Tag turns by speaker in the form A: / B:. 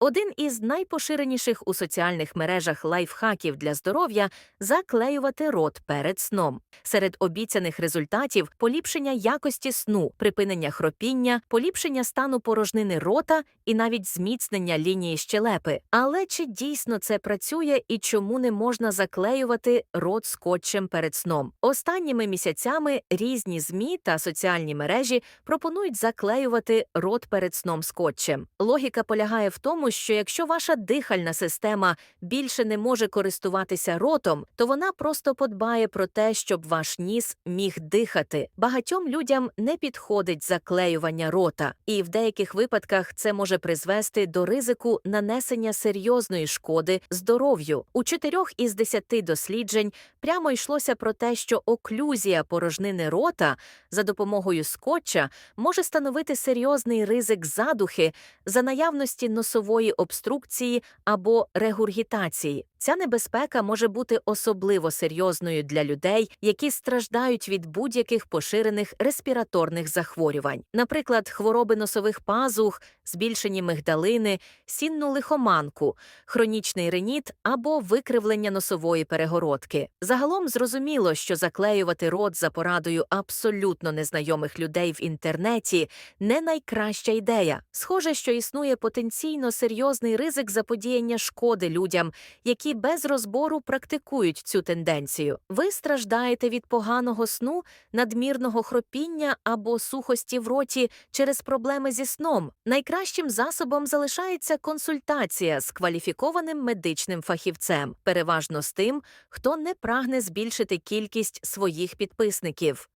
A: Один із найпоширеніших у соціальних мережах лайфхаків для здоров'я заклеювати рот перед сном. Серед обіцяних результатів поліпшення якості сну, припинення хропіння, поліпшення стану порожнини рота і навіть зміцнення лінії щелепи. Але чи дійсно це працює і чому не можна заклеювати рот скотчем перед сном? Останніми місяцями різні змі та соціальні мережі пропонують заклеювати рот перед сном скотчем. Логіка полягає в тому, що якщо ваша дихальна система більше не може користуватися ротом, то вона просто подбає про те, щоб ваш ніс міг дихати. Багатьом людям не підходить заклеювання рота, і в деяких випадках це може призвести до ризику нанесення серйозної шкоди здоров'ю. У чотирьох із десяти досліджень прямо йшлося про те, що оклюзія порожнини рота за допомогою скотча може становити серйозний ризик задухи за наявності носової обструкції або регургітації. Ця небезпека може бути особливо серйозною для людей, які страждають від будь-яких поширених респіраторних захворювань, наприклад, хвороби носових пазух, збільшені мигдалини, сінну лихоманку, хронічний реніт або викривлення носової перегородки. Загалом зрозуміло, що заклеювати рот за порадою абсолютно незнайомих людей в інтернеті не найкраща ідея. Схоже, що існує потенційно серйозний ризик заподіяння шкоди людям, які без розбору практикують цю тенденцію. Ви страждаєте від поганого сну, надмірного хропіння або сухості в роті через проблеми зі сном. Найкращим засобом залишається консультація з кваліфікованим медичним фахівцем, переважно з тим, хто не прагне збільшити кількість своїх підписників.